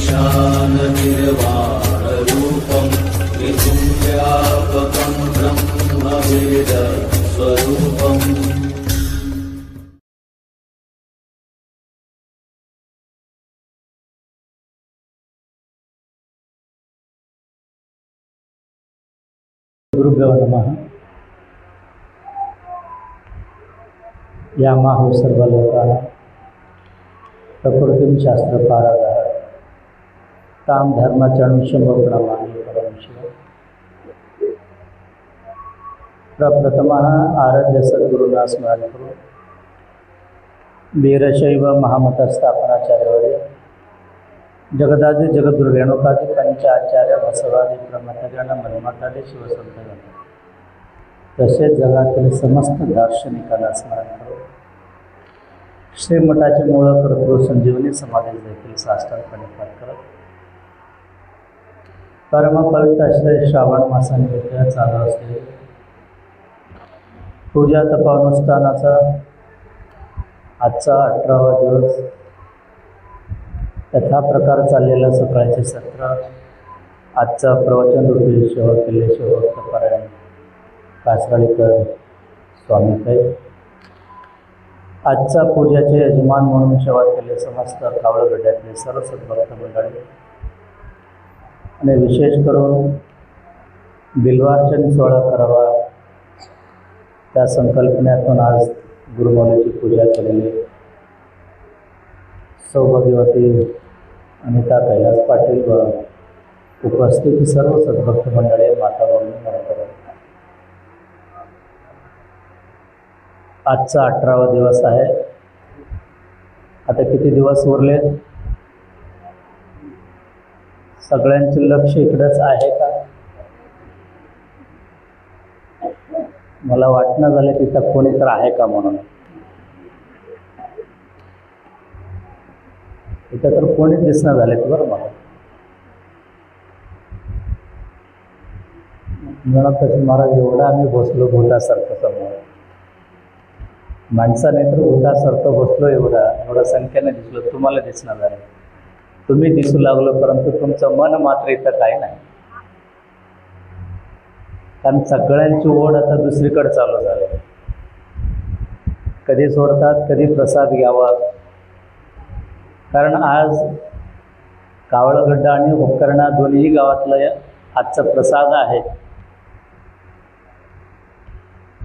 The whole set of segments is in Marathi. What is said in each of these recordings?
ईशाननिर्वाणरूपं त्रिपुण्यव्यापकं ब्रह्मवेदस्वरूपम् गुरुभ्यो नमः। यामाहो सर्वलोकाः प्रकृतीं शास्त्रपारगः काम धर्माच्या परं शिव प्रप्रथमः आराध्य सद्गुरूंना स्मरण करू वीरशैव महामतस्थापनाचार्यवर्य। जगदादी जगद्गुरु रेणुकादी पंचाचार्य बसवादी प्रमथगण मन्मथादी शिवसंतगण। तसेच जगातील समस्त दार्शनिकांना स्मरण करू। श्रीमठाचे मूळ कर्तृ संजीवनी समाधी देखील साष्टांगपणे पाठ करत परमपवित्र असलेले श्रावण मासानिमित्त चालू असते. पूजा तपानुष्ठानाचा आजचा अठरावा दिवस. यथा प्रकार चाललेलं सकाळचे सत्र. आजचा प्रवचन रुपये शेवट केले शेवट पारायण कासराळीकर स्वामीकै आजचा पूजाचे यजमान म्हणून शेवट केले समस्त कावळगड्ड्यातले सर्व सद्भक्त मंडळी. आणि विशेष करून बिल्वार्चन सोहळा करावा त्या संकल्पनेतून आज गुरुमौलीची पूजा केलेली सौभाग्यवती अनिता कैलास पाटील व उपस्थित सर्व सद्भक्त मंडळी माता भगिनी आजचा अठरावा दिवस आहे आता किती दिवस उरले सगळ्यांचे लक्ष इकडेच आहे का? मला वाटणं झालं तिथं कोणी तर आहे का म्हणून? इथं तर कोणी दिसणं झालेत बरं मला. म्हणत तसे महाराज एवढं आम्ही बसलो भूतासारखं समोर. माणसाने तर भूतासारखं बसलो एवढा. एवढं संख्येने दिसलो. तुम्हाला दिसणार झालं. तुम्ही दिसू लागलो परंतु तुमचं मन मात्र इथं काय नाही. कारण सगळ्यांची ओढ आता दुसरीकडे चालू झाली. कधी सोडतात कधी प्रसाद घ्यावा. कारण आज कावळगड्डा आणि उपकरणा दोन्ही गावातलं आजचा प्रसाद आहे.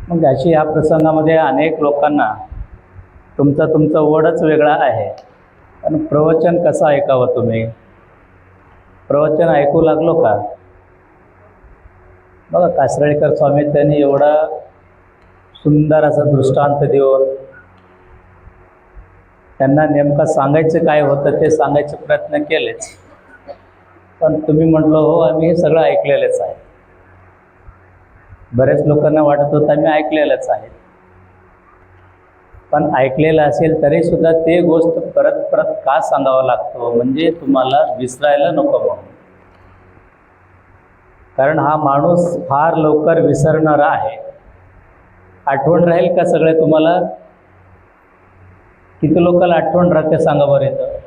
मग अशी ह्या प्रसंगामध्ये अनेक लोकांना तुमचा तुमचा ओढच वेगळा आहे. पण प्रवचन कसं ऐकावं तुम्ही? प्रवचन ऐकू लागलो का? बघा कासरळीकर स्वामी त्यांनी एवढा सुंदर असा दृष्टांत देऊन त्यांना नेमकं सांगायचं काय होतं ते सांगायचे प्रयत्न केलेच पण तुम्ही म्हटलं हो आम्ही हे सगळं ऐकलेलंच आहे. बऱ्याच लोकांना वाटत होतं आम्ही ऐकलेलंच आहे. पण ऐकलेलं असेल तरी सुद्धा ते गोष्ट परत परत का सांगावं लागतो? म्हणजे तुम्हाला विसरायला नको म्हणून कारण हा माणूस फार लवकर विसरणारा आहे. आठवण राहील का सगळे तुम्हाला? किती लोकांना आठवण राहते सांगा बरं इथं.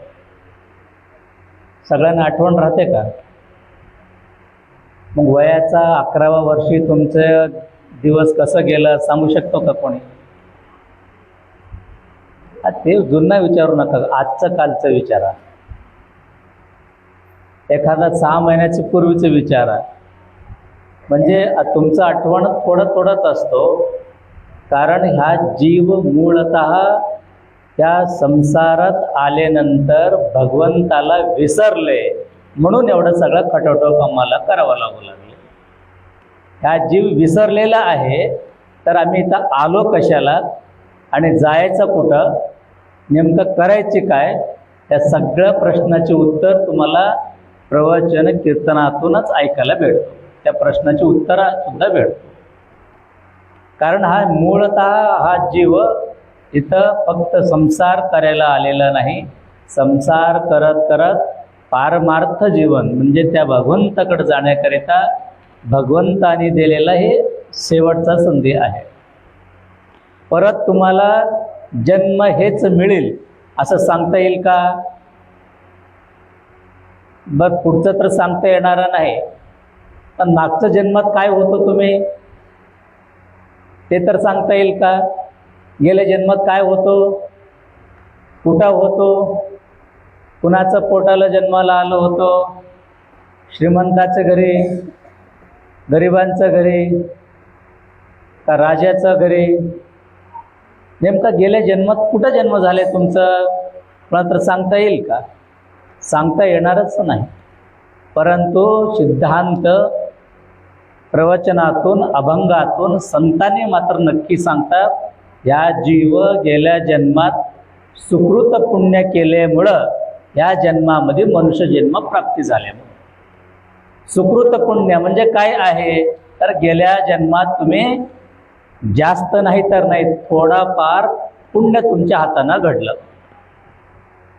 सगळ्यांना आठवण राहते का? मग वयाचा अकरावा वर्षी तुमचं दिवस कसं गेलं सांगू शकतो का कोणी? ते जुना विचारू नका. आजचं कालचं विचारा. एखादा सहा महिन्याच्या पूर्वीचं विचारा. म्हणजे तुमचं आठवण थोडं थोडंच असतो. कारण ह्या जीव मूळत त्या संसारात आल्यानंतर भगवंताला विसरले. म्हणून एवढं सगळं खटोटो आम्हाला करावं लागू लागले. ह्या जीव विसरलेला आहे. तर आम्ही इथं आलो कशाला? आणि जायचं कुठं? नेमकं करायचे काय? या सगळ्या प्रश्नाचे उत्तर तुम्हाला प्रवचन कीर्तनातूनच ऐकायला भेटतो. त्या प्रश्नाची उत्तरसुद्धा भेटतो कारण हा मूळत हा जीव इथं फक्त संसार करायला आलेला नाही. संसार करत करत पारमार्थ जीवन म्हणजे त्या भगवंताकडे जाण्याकरिता भगवंताने दिलेला हे शेवटचा संधी आहे. परत तुम्हाला जन्म हेच मिळेल असं सांगता येईल का? बघ पुढचं तर सांगता येणार नाही. पण मागच्या जन्मात काय होतं तुम्ही? ते तर सांगता येईल का? गेल्या जन्मात काय होतो? कुठं होतो? कुणाचं पोटाला जन्माला आलं होतं? श्रीमंताचं घरी? गरिबांचं घरी? का राजाचं घरी? नेमका गेल्या जन्मात कुठं जन्म झाले तुमचं? मला तर सांगता येईल का? सांगता येणारच नाही. परंतु सिद्धांत प्रवचनातून अभंगातून संतांनी मात्र नक्की सांगतात या जीव गेल्या जन्मात सुकृत पुण्य केल्यामुळं या जन्मामध्ये मनुष्य जन्म प्राप्ती झाल्यामुळे सुकृत पुण्य म्हणजे काय आहे? तर गेल्या जन्मात तुम्ही जास्त नाही तर नाही थोडाफार पुण्य तुमच्या हातानं घडलं.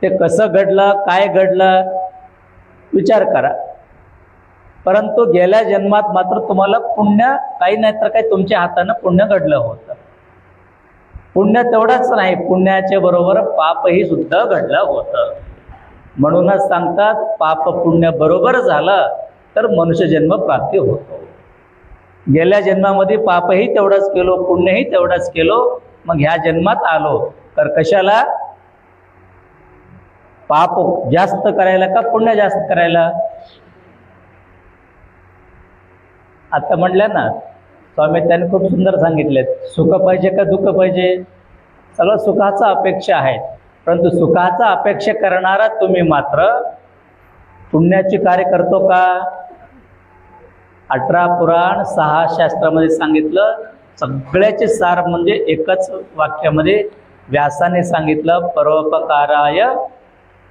ते कसं घडलं काय घडलं विचार करा. परंतु गेल्या जन्मात मात्र तुम्हाला पुण्य काही नाही तर काही तुमच्या हातानं पुण्य घडलं होतं. पुण्य तेवढंच नाही पुण्याच्या बरोबर पापही सुद्धा घडलं होतं. म्हणूनच सांगतात पाप पुण्य बरोबर झालं तर मनुष्य जन्म प्राप्ती होतो. गेल्या जन्मामध्ये पापही तेवढंच केलो पुण्यही तेवढंच केलो मग ह्या जन्मात आलो. तर कशाला? पाप जास्त करायला का पुण्य जास्त करायला? आता म्हटल्या ना स्वामी त्यांनी खूप सुंदर सांगितलेत सुख पाहिजे का दुःख पाहिजे? सर्व सुखाचा अपेक्षा आहे. परंतु सुखाचा अपेक्षा करणारा तुम्ही मात्र पुण्याची कार्य करतो का? अठरा पुराण सहा शास्त्रामध्ये सांगितलं. सगळ्याचे सार म्हणजे एकच वाक्यामध्ये व्यासाने सांगितलं परोपकाराय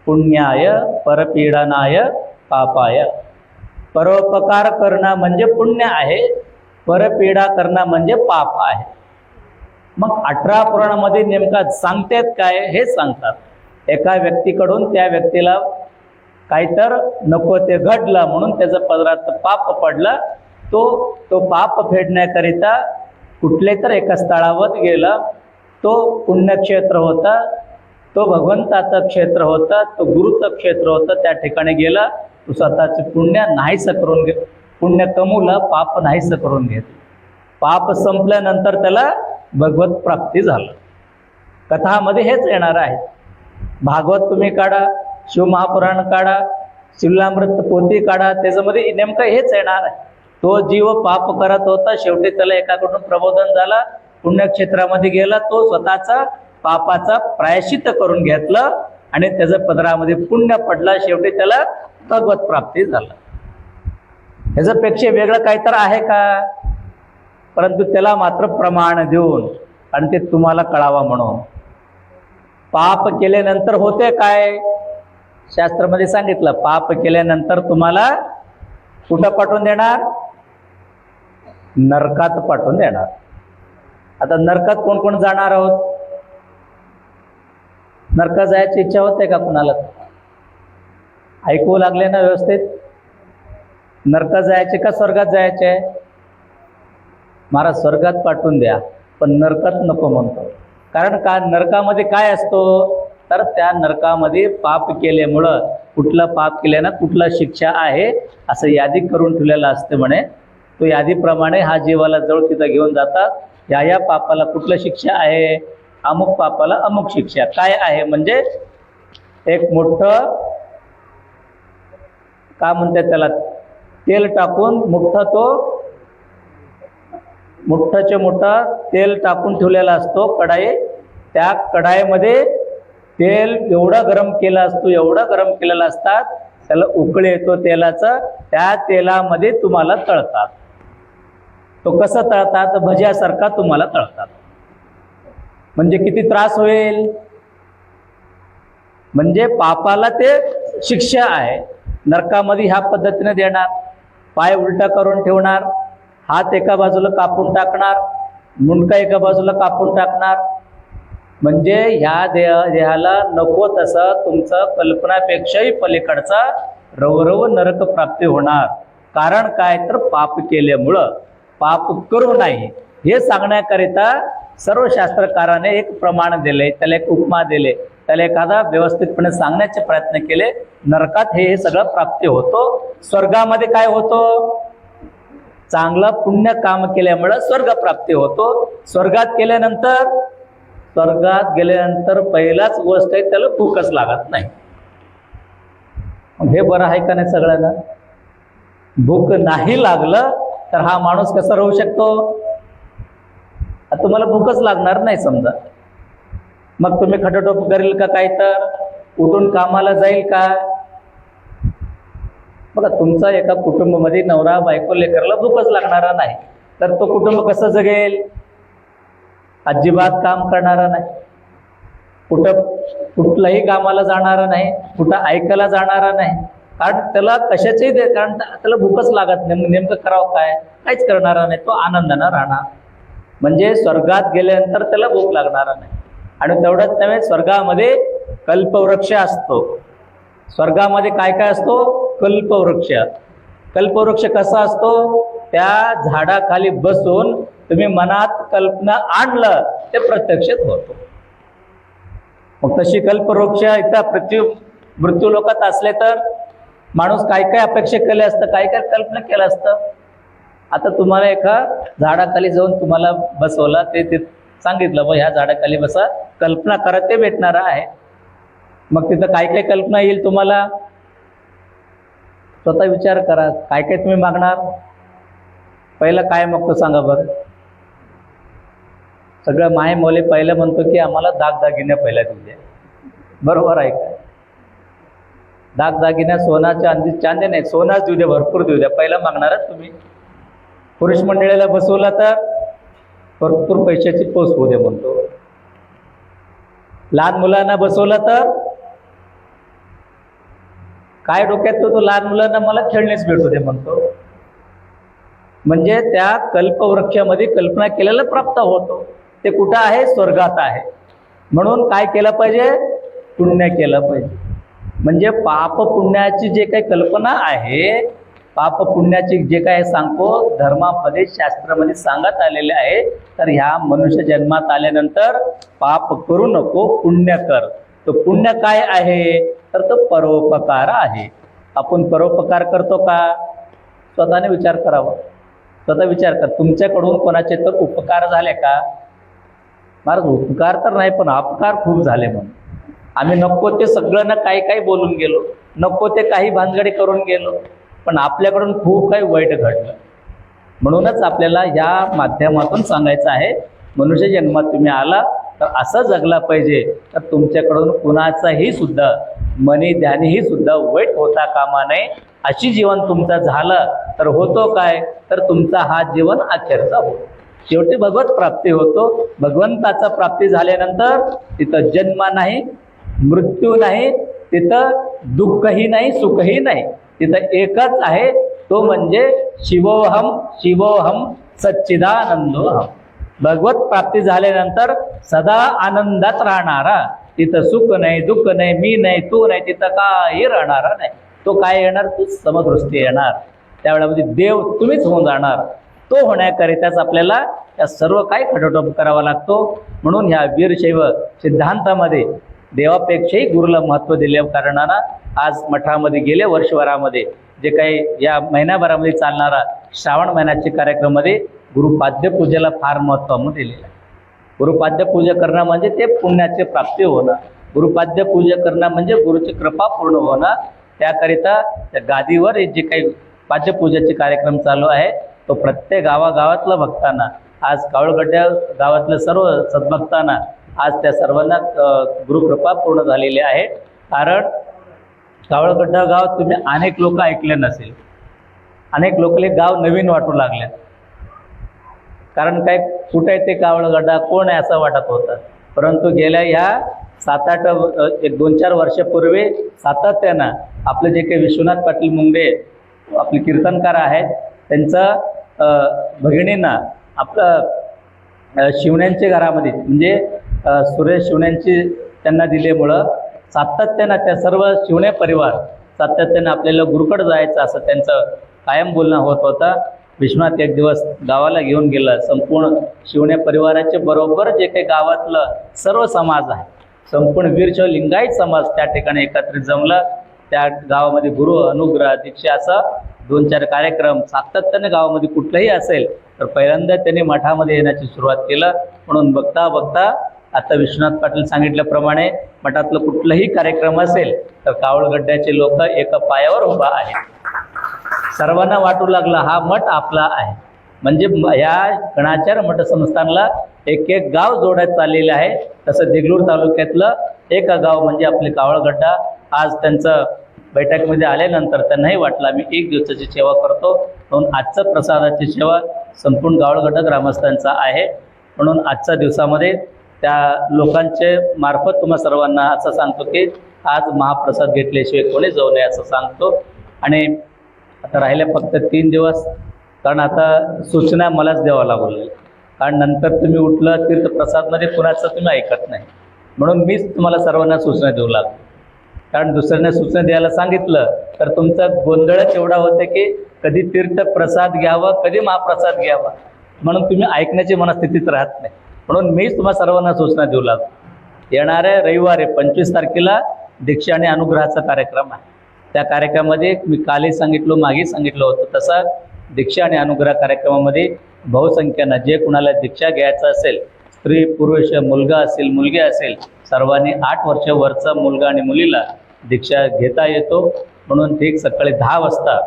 पुण्याय परपीडनाय पापाय. परोपकार करणं म्हणजे पुण्य आहे परपीडा करणं म्हणजे पाप आहे. मग अठरा पुराणामध्ये नेमका सांगतात काय हे सांगतात. एका व्यक्तीकडून त्या व्यक्तीला काहीतर नको ते घडलं म्हणून त्याचं पदरात पाप पडलं. तो तो पाप फेडण्याकरिता कुठले तर एका स्थळावर गेला. तो पुण्यक्षेत्र होता. तो भगवंताचं क्षेत्र होता. तो गुरुचं क्षेत्र होतं. त्या ठिकाणी गेला. तो स्वतःचे पुण्य नाहीसं करून घे पुण्य कमवलं पाप नाहीसं करून घेतलं. पाप संपल्यानंतर त्याला भगवत प्राप्ती झालं. कथामध्ये हेच येणार आहे. भागवत तुम्ही काढा. शिवमहापुराण काढा शिवलामृत पोथी काढा त्याच्यामध्ये नेमकं हेच येणार आहे. तो जीव पाप करत होता शेवटी त्याला एकाकडून प्रबोधन झाला पुण्यक्षेत्रामध्ये गेला तो स्वतःचा पापाचा प्रायश्चित करून घेतलं आणि त्याच्या पदरामध्ये पुण्य पडला शेवटी त्याला भगवत प्राप्ती झालं. ह्याच्यापेक्षा वेगळं काही तर आहे का? परंतु त्याला मात्र प्रमाण देऊन आणि ते तुम्हाला कळावा म्हणून. पाप केल्यानंतर होते काय? शास्त्रामध्ये सांगितलं पाप केल्यानंतर तुम्हाला कुठं पाठवून देणार? नरकात पाठवून देणार. आता नरकात कोण कोण जाणार आहोत? नरकात जायची इच्छा होते का कुणाला? ऐकू लागले ना व्यवस्थित? नरकात जायचे का स्वर्गात जायचे? महाराज स्वर्गात पाठवून द्या पण नरकात नको म्हणतो. कारण का? नरकामध्ये काय असतो? तर त्या नरकामध्ये पाप केल्यामुळं कुठलं पाप केल्यानं कुठला शिक्षा आहे असं यादी करून ठेवलेलं असते म्हणे. तो यादीप्रमाणे हा जीवाला जवळ तिथं घेऊन जातात. या या पापाला कुठलं शिक्षा आहे? अमुक पापाला अमुक शिक्षा. काय आहे? म्हणजे एक मोठं का म्हणतात त्याला? तेल टाकून मोठं तो मोठ्ठाच्या मोठा तेल टाकून ठेवलेला असतो कढाई. त्या कढाईमध्ये तेल एवढं गरम केलं असतो एवढं गरम केलेलं असतात त्याला उकळ येतो तेलाचं त्या तेलामध्ये तुम्हाला तळतात. तो कसं तळतात? भज्यासारखा तुम्हाला तळतात. म्हणजे किती त्रास होईल? म्हणजे पापाला ते शिक्षा आहे. नरकामध्ये ह्या पद्धतीने देणार. पाय उलटा करून ठेवणार. हात एका बाजूला कापून टाकणार. मुंडका एका बाजूला कापून टाकणार. म्हणजे ह्या देह देहाला नको तसं तुमचं कल्पनापेक्षाही पलीकडचा रवरव नरक प्राप्ती होणार. कारण काय? तर पाप केल्यामुळं. पाप करू नाही. हे सांगण्याकरिता सर्व शास्त्रकाराने एक प्रमाण दिले त्याला एक उपमा दिले त्याला एखादा व्यवस्थितपणे सांगण्याचे प्रयत्न केले नरकात हे हे सगळं प्राप्ती होतो. स्वर्गामध्ये काय होतो? चांगलं पुण्य काम केल्यामुळं स्वर्ग प्राप्ती होतो. स्वर्गात केल्यानंतर स्वर्गात गेल्यानंतर पहिलाच गोष्ट आहे त्याला भूकच लागत नाही. मग हे बरं आहे का नाही सगळ्यांना? भूक नाही लागलं तर हा माणूस कसा राहू शकतो? तुम्हाला भूकच लागणार नाही समजा. मग तुम्ही खटोटोप करेल का काय तर? उठून कामाला जाईल का? बघा तुमचा एका कुटुंबामध्ये नवरा बायको लेकरला भूकच लागणारा नाही. तर तो कुटुंब कसं जगेल? अजिबात काम करणारा नाही. कुठं कुठल्याही कामाला जाणारा नाही कुठं ऐकायला जाणारा नाही. कारण त्याला कशाचंही दे कारण त्याला भूकच लागत नाही. नेमकं करावं काय? काहीच करणारा नाही. तो आनंदानं राहणार. म्हणजे स्वर्गात गेल्यानंतर त्याला भूक लागणार नाही. आणि तेवढंच नव्हे स्वर्गामध्ये कल्पवृक्ष असतो. स्वर्गामध्ये काय काय असतो? कल्पवृक्ष. कल्पवृक्ष कसा असतो? त्या झाडाखाली बसून तुम्ही मनात कल्पना आणलं ते प्रत्यक्षित होतो. मग तशी कल्पवृक्ष इथं पृथ्वी मृत्यू लोकात असले तर माणूस काय काय अपेक्षा केले असतं काय काय कल्पना केलं असतं? आता तुम्हाला एका झाडाखाली जाऊन तुम्हाला बसवलं ते ते सांगितलं मग ह्या झाडाखाली बसा कल्पना करा ते भेटणार आहे. मग तिथं काय काय कल्पना येईल तुम्हाला? स्वतः विचार करा काय काय तुम्ही मागणार? पहिलं काय मागतो सांगा बरं. सगळं माय मोले पहिलं म्हणतो की आम्हाला दागदागिन्या पहिल्या देऊ द्या बरोबर आहे का? दागदागिन्या सोनाच्या अंदी चांदी नाही सोनाच देऊ द्या भरपूर देऊ द्या. पहिला मागणारच तुम्ही. पुरुष मंडळीला बसवला तर भरपूर पैशाची पोच होऊ दे म्हणतो. लहान मुलांना बसवलं तर काय डोक्यात तो तो लहान मुलांना मला खेळणेच भेटू दे म्हणतो. म्हणजे त्या कल्पवृक्षामध्ये कल्पना केलेला प्राप्त होतो. ते कुठं आहे? स्वर्गात आहे. म्हणून काय केलं पाहिजे? पुण्य केलं पाहिजे. म्हणजे पाप पुण्याची जे काही कल्पना आहे पाप पुण्याची जे काय सांगतो धर्मामध्ये शास्त्रामध्ये सांगत आलेले आहे तर ह्या मनुष्य जन्मात आल्यानंतर पाप करू नको पुण्य कर. तो पुण्य काय आहे? तर तो परोपकार आहे. आपण परोपकार करतो का? स्वतःने विचार करावा. स्वतः विचार कर. तुमच्याकडून कोणाचे तर उपकार झाले का? महाराज उपकार तर नाही पण अपकार खूप झाले म्हणून. आम्ही नको ते सगळं ना काही काही बोलून गेलो नको ते काही भानगडी करून गेलो पण आपल्याकडून खूप काही वाईट घडलं. म्हणूनच आपल्याला या माध्यमातून सांगायचं आहे मनुष्य जन्मात तुम्ही आला तर असं जगला पाहिजे तर तुमच्याकडून कुणाचाही सुद्धा मनी ध्यानीही सुद्धा वाईट होता कामा नये. अशी जीवन तुमचं झालं तर होतो काय? तर तुमचा हा जीवन अखेरचा होतो. शेवटी भगवत प्राप्ती होतो. भगवंताचा प्राप्ती झाल्यानंतर तिथं जन्म नाही मृत्यू नाही तिथं दुःखही नाही सुखही नाही. तिथं एकच आहे तो म्हणजे शिवोहम शिवोहम सच्चिदानंदोहम भगवत प्राप्ती झाल्यानंतर सदा आनंदात राहणारा तिथं सुख नाही दुःख नाही मी नाही तू नाही तिथं काही राहणारा नाही. तो काय येणार? तू समदृष्टी येणार. त्यावेळेमध्ये देव तुम्हीच होऊन जाणार. तो होण्याकरिताच आपल्याला या सर्व काही खटोटोप करावा लागतो. म्हणून ह्या वीरशैव सिद्धांतामध्ये देवापेक्षाही गुरुला महत्त्व दिल्या कारणानं आज मठामध्ये गेले वर्षभरामध्ये जे काही या महिन्याभरामध्ये चालणारा श्रावण महिन्याच्या कार्यक्रमामध्ये गुरुपाद्य पूजेला फार महत्त्व दिलेलं आहे. गुरुपाद्य पूजा करणं म्हणजे ते पुण्याचे प्राप्ती होणं. गुरुपाद्य पूजा करणं म्हणजे गुरुची कृपा पूर्ण होणं. त्याकरिता त्या गादीवर जे काही पाद्यपूजेचे कार्यक्रम चालू आहे तो प्रत्येक गावागावातलं भक्तांना आज कावळगड्ड्या गावातलं सर्व सद्भक्तांना आज त्या सर्वांना गुरुकृपा पूर्ण झालेली आहे. कारण कावळगड्डा गाव तुम्ही अनेक लोक ऐकले नसेल. अनेक लोकले गाव नवीन वाटू लागलेत. कारण काय कुठे आहे ते कावळगड्डा कोण आहे असं वाटत होतं. परंतु गेल्या ह्या सात आठ एक दोन चार वर्षापूर्वी सातत्यानं आपले जे काही विश्वनाथ पाटील मुंडे आपले कीर्तनकार आहेत त्यांचं भगिनींना आपलं शिवण्यांच्या घरामध्ये म्हणजे सुरेश शिवण्यांची त्यांना दिल्यामुळं सातत्यानं त्या सर्व शिवणे परिवार सातत्यानं आपल्याला गुरुकड जायचं असं त्यांचं कायम बोलणं होत होतं. विश्वनाथ एक दिवस गावाला घेऊन गेलं. संपूर्ण शिवणे परिवाराच्या बरोबर जे काही गावातलं सर्व समाज आहे संपूर्ण वीरशैव लिंगायत समाज त्या ठिकाणी एकत्रित जमला. त्या गावामध्ये गुरु अनुग्रह दीक्षा असा दोन चार कार्यक्रम सातत्याने गावामध्ये कुठलंही असेल तर पहिल्यांदा त्यांनी मठामध्ये येण्याची सुरुवात केलं. म्हणून बघता बघता आता विश्वनाथ पाटील सांगितल्याप्रमाणे मठातलं कुठलंही कार्यक्रम असेल तर कावळगड्ड्याचे लोक एका पायावर उभा आहेत. सर्वांना वाटू लागला हा मठ आपला आहे. म्हणजे या गणाचार मठ संस्थानला एक एक गाव जोडत चाललेलं आहे. तसं देगलूर तालुक्यातलं एक गाव म्हणजे आपले कावळगड्डा. आज त्यांचं बैठकीमध्ये आल्यानंतर त्यांनाही वाटलं आम्ही एक दिवसाची सेवा करतो. म्हणून आजचं प्रसादाची सेवा संपूर्ण गावळगट ग्रामस्थांचा आहे. म्हणून आजच्या दिवसामध्ये त्या लोकांचे मार्फत तुम्हा सर्वांना असं सांगतो की आज महाप्रसाद घेतल्याशिवाय कोणी जाऊ नये असं सांगतो. आणि आता राहिले फक्त तीन दिवस कारण आता सूचना मलाच द्यावा लागले कारण नंतर तुम्ही उठलं तीर्थप्रसादमध्ये कुणाचं तुम्ही ऐकत नाही. म्हणून मीच तुम्हाला सर्वांना सूचना देऊ लागतो कारण दुसऱ्यांना सूचना द्यायला सांगितलं तर तुमचा गोंधळच एवढा होतं की कधी तीर्थप्रसाद घ्यावा कधी महाप्रसाद घ्यावा. म्हणून तुम्ही ऐकण्याची मनस्थितीत राहत नाही. म्हणून मीच तुम्हाला सर्वांना सूचना देऊ लागतो येणाऱ्या रविवारी पंचवीस तारखेला दीक्षा आणि अनुग्रहाचा कार्यक्रम आहे. त्या कार्यक्रमामध्ये मी कालही सांगितलो मागे सांगितलं होतं. तसा दीक्षा आणि अनुग्रह कार्यक्रमामध्ये बहुसंख्यानं जे कुणाला दीक्षा घ्यायचं असेल स्त्री पुरुष मुलगा असेल मुलगी असेल सर्वांनी आठ वर्षावरचा मुलगा आणि मुलीला दीक्षा घेता येतो. म्हणून ठीक सकाळी दहा वाजता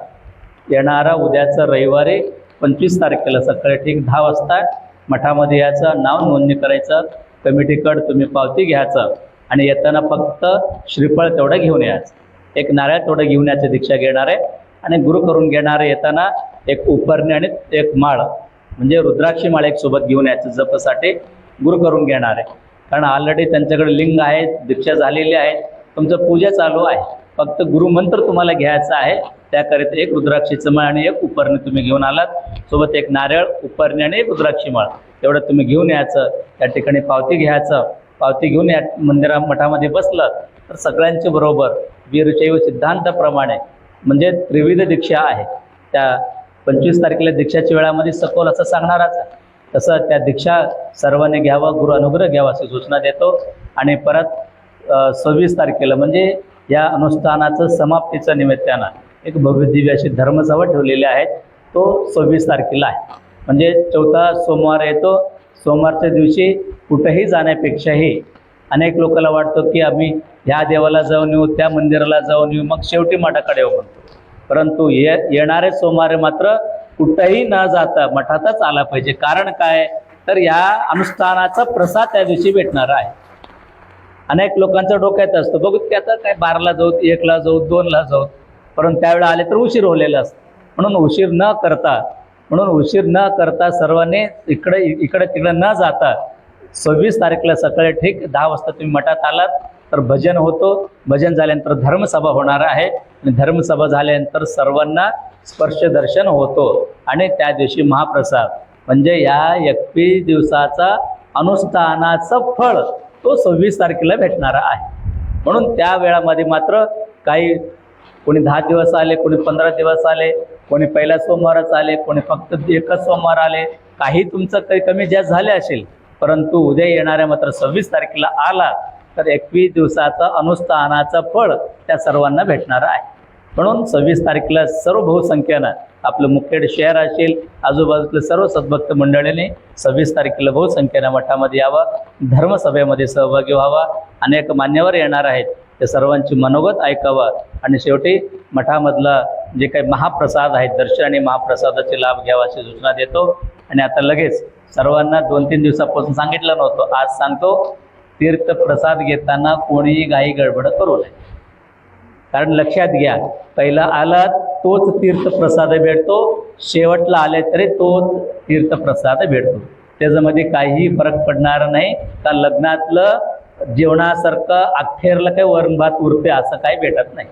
येणारा उद्याचा रविवारी पंचवीस तारखेला सकाळी ठीक दहा वाजता मठामध्ये यायचं नाव नोंदणी करायचं कमिटीकडं तुम्ही पावती घ्यायचं आणि येताना फक्त श्रीफळ तेवढं घेऊन यायचं. एक नारळ तेवढं घेऊन यायचं दीक्षा घेणार आहे आणि गुरु करून घेणारे येताना एक उपरणे आणि एक माळ म्हणजे रुद्राक्षी माळ एक सोबत घेऊन यायचं जपसाठी गुरु करून घेणार. आहे कारण ऑलरेडी त्यांच्याकडे लिंग आहे दीक्षा झालेली आहे तुमचं पूजा चालू आहे. फक्त गुरुमंत्र तुम्हाला घ्यायचा आहे. त्याकरिता एक रुद्राक्षीचं माळ आणि एक उपरणी तुम्ही घेऊन आलात. सोबत एक नारळ उपरणी आणि एक रुद्राक्षी माळ. तुम्ही घेऊन यायचं. त्या ठिकाणी पावती घ्यायचं. पावती घेऊन या मंदिरा मठामध्ये बसलं तर सगळ्यांचे बरोबर वीरशैव सिद्धांताप्रमाणे म्हणजे त्रिविध दीक्षा आहे. त्या पंचवीस तारखेला दीक्षाच्या वेळामध्ये सखोल असं सांगणारच आहे. तसं त्या दीक्षा सर्वांनी घ्यावं गुरु अनुग्रह घ्यावा अशी सूचना देतो. आणि परत सव्वीस तारखेला म्हणजे या अनुष्ठानाचं समाप्तीचं निमित्तानं एक भव्य दिव्य अशी धर्मसभा ठेवलेली आहे. तो सव्वीस तारखेला आहे. म्हणजे चौथा सोमवार येतो सोमवारच्या दिवशी कुठंही जाण्यापेक्षाही अनेक लोकांना वाटतो की आम्ही ह्या देवाला जाऊन येऊ त्या मंदिराला जाऊन येऊ मग शेवटी मठाकडे येऊ म्हणतो. परंतु ये येणारे सोमवारी मात्र कुठंही न जाता मठातच आला पाहिजे. कारण काय? तर या अनुष्ठानाचा प्रसाद त्या दिवशी भेटणार आहे. अनेक लोकांचं डोक्यात असतं बघू की आता काय बाराला जाऊ एकला जाऊ दोनला जाऊ. परंतु त्यावेळेला आले तर उशीर होलेलं असतं. म्हणून उशीर न करता म्हणून उशीर न करता सर्वांनी इकडे इकडे तिकडे न जाता सव्वीस तारखेला सकाळी ठीक दहा वाजता तुम्ही मठात आलात. तर भजन होतो. भजन झाल्यानंतर धर्मसभा होणार आहे. आणि धर्मसभा झाल्यानंतर सर्वांना स्पर्शदर्शन होतो. आणि त्या दिवशी महाप्रसाद. म्हणजे या एकवीस दिवसाचा अनुष्ठानाचं फळ तो सव्वीस तारखेला भेटणारा आहे. म्हणून त्या वेळामध्ये मात्र काही कोणी दहा दिवस आले कोणी पंधरा दिवस आले कोणी पहिल्या सोमवारच आले कोणी फक्त एकच सोमवार आले. काही तुमचं काही कमी जास्त झाले असेल परंतु उद्या येणाऱ्या मात्र सव्वीस तारखेला आला तर एकवीस दिवसाचं अनुष्ठानाचं फळ त्या सर्वांना भेटणार आहे. म्हणून सव्वीस तारखेला सर्व बहुसंख्येनं आपलं मुखेड शहर असेल आजूबाजूतले सर्व सद्भक्त मंडळींनी सव्वीस तारखेला बहुसंख्येनं मठामध्ये यावं धर्मसभेमध्ये सहभागी व्हावा. अनेक मान्यवर येणार आहेत ते सर्वांची मनोगत ऐकावं. आणि शेवटी मठामधला जे काही महाप्रसाद आहेत दर्शन आणि महाप्रसादाचे लाभ घ्यावा अशी सूचना देतो. आणि आता लगेच सर्वांना दोन तीन दिवसापासून सांगितलं नव्हतं आज सांगतो. तीर्थप्रसाद घेताना कोणीही गाई गडबड करू नये. कारण लक्षात घ्या पहिला आला तोच तीर्थप्रसाद भेटतो शेवटला आले तरी तोच तीर्थप्रसाद भेटतो. त्याच्यामध्ये काहीही फरक पडणार नाही. का लग्नातलं जेवणासारखं अखेरला काही वरण भात उरते असं काही भेटत नाही.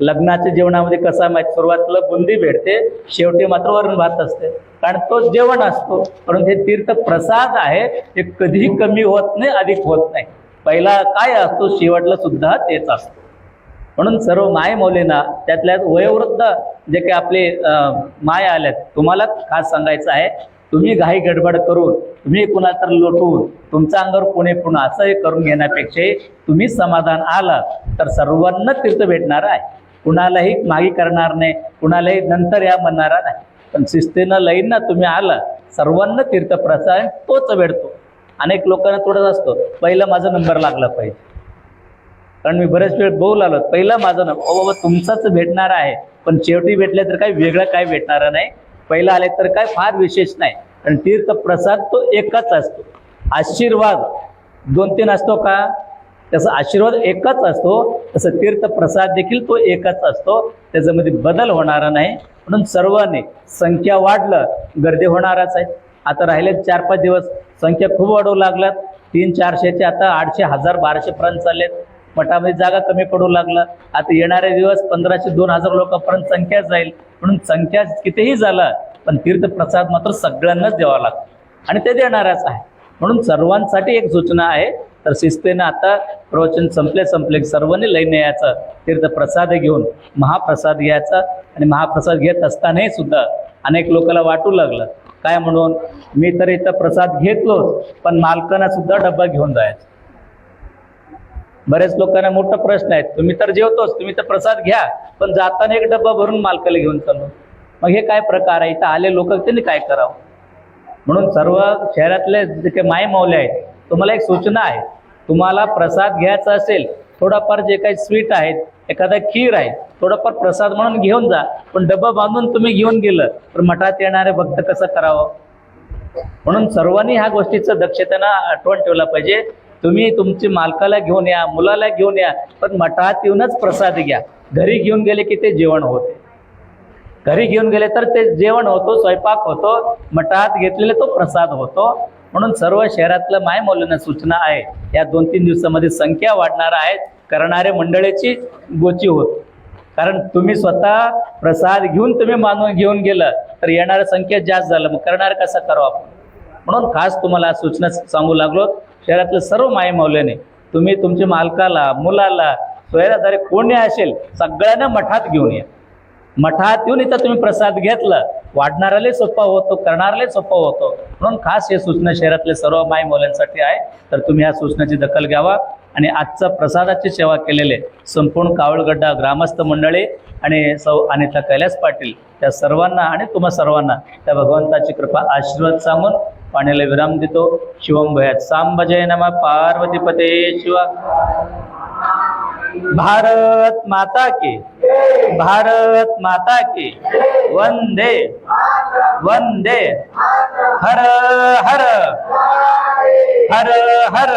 लग्नाच्या जेवणामध्ये कसं माहिती? सुरुवातीला बुंदी भेटते शेवटी मात्र वरण भात असते. कारण तो जेवण असतो. परंतु हे तीर्थ प्रसाद आहे ते कधीही कमी होत नाही अधिक होत नाही. पहिला काय असतो? शेवटला सुद्धा तेच असतो. म्हणून सर्व माय मौलींना त्यातल्या वयोवृद्ध जे काही आपले माय आल्यात तुम्हाला खास सांगायचं आहे तुम्ही घाई गडबड करून तुम्ही कुणा तर लोटून तुमच्या अंगावर कोणी पुन्हा असं हे करून घेण्यापेक्षा तुम्ही समाधान आला तर सर्वांना तीर्थ भेटणार आहे. कुणालाही मागी करणार नाही कुणालाही नंतर या म्हणणारा नाही. पण शिस्तीनं लईंना तुम्ही आला सर्वांना तीर्थप्रसाद तोच भेटतो अनेक लोकांना थोडंच असतो पहिला माझा नंबर लागला पाहिजे. कारण मी बरेच वेळ बोल आलो पहिला माझा नंबर ओ बाबा तुमचाच भेटणार आहे. पण शेवटी भेटले तर काही वेगळं काय भेटणार नाही. पहिला आले तर काय फार विशेष नाही. कारण तीर्थप्रसाद तो एकच असतो. आशीर्वाद दोन तीन असतो का? त्याचा आशीर्वाद एकच असतो तसं तीर्थप्रसाद देखील तो एकच असतो. त्याच्यामध्ये बदल होणारा नाही. म्हणून सर्वांनी संख्या वाढलं गर्दी होणारच आहे. आता राहिले चार पाच दिवस. संख्या खूप वाढू लागल्यात. तीन चारशेचे आता आठशे हजार बाराशेपर्यंत चाललेत. मठामध्ये जागा कमी पडू लागला. आता येणारे दिवस पंधराशे दोन हजार लोकांपर्यंत संख्या जाईल. म्हणून संख्या कितीही झाला पण तीर्थप्रसाद मात्र सगळ्यांनाच द्यावा लागतो. आणि ते देणारच आहे. म्हणून सर्वांसाठी एक सूचना आहे. तर शिस्तेनं आता प्रवचन संपले संपले सर्वांनी लईन यायचं तीर्थप्रसाद घेऊन महाप्रसाद घ्यायचा आणि महाप्रसाद घेत असतानाही सुद्धा अनेक लोकांना वाटू लागलं. काय म्हणून? मी तर इथं प्रसाद घेतलोच पण मालकांना सुद्धा डब्बा घेऊन जायचा. बरेच लोकांना मोठा प्रश्न आहे तुम्ही तर जेवतोच तुम्ही तर प्रसाद घ्या पण जाताना एक डब्बा भरून मालकाला घेऊन चाललो मग हे काय प्रकार आहे? इथं आले लोक त्यांनी काय करावं? म्हणून सर्व शहरातले जे काही माय आहेत तुम्हाला एक सूचना आहे. तुम्हाला प्रसाद घ्यायचा असेल थोडाफार जे काही स्वीट आहेत एखादा खीर आहे थोडाफार प्रसाद म्हणून घेऊन जा पण डब्बा बांधून तुम्ही घेऊन गेलं तर मठात येणारे भक्त कसं करावं? म्हणून सर्वांनी ह्या गोष्टीचं दक्षतेनं आठवण ठेवला पाहिजे. तुम्ही तुमची मालकाला घेऊन या मुलाला घेऊन या पण मठात येऊनच प्रसाद घ्या. घरी घेऊन गेले की ते जेवण होते. घरी घेऊन गेले तर ते जेवण होतो स्वयंपाक होतो मठात घेतलेले तो प्रसाद होतो. म्हणून सर्व शहरातलं माय मौल्यांना सूचना आहे. या दोन तीन दिवसामध्ये संख्या वाढणार आहे. करणारे मंडळीची गोची होत. कारण तुम्ही स्वतः प्रसाद घेऊन तुम्ही मानून घेऊन गेलं तर येणाऱ्या संख्या जास्त झालं. मग करणार कसं करावं आपण? म्हणून खास तुम्हाला सूचना सांगू लागलो. शहरातले सर्व माय मौल्याने तुम्ही तुमच्या मालकाला मुलाला सोयरादारे कोणी असेल सगळ्यांना मठात घेऊन या. मठात येऊन इथं तुम्ही प्रसाद घेतला वाढणाराले सोपा होतो करणाराले सोपा होतो. म्हणून खास हे सूचना शहरातले सर्व माय मुलांसाठी आहे. तर तुम्ही या सूचनेची दखल घ्यावा आणि आजचा प्रसादाची सेवा केलेले संपूर्ण कावळगड्डा ग्रामस्थ मंडळी आणि सौ अनिता कैलास पाटील त्या सर्वांना आणि तुम्हा सर्वांना त्या भगवंताची कृपा आशीर्वाद सांगून पाण्याला विराम देतो. शिवम भयात सांब जय नमा पार्वतीपते शिवा. भारत माता की। भारत माता की। वंदे। वंदे। हर हर। हर हर।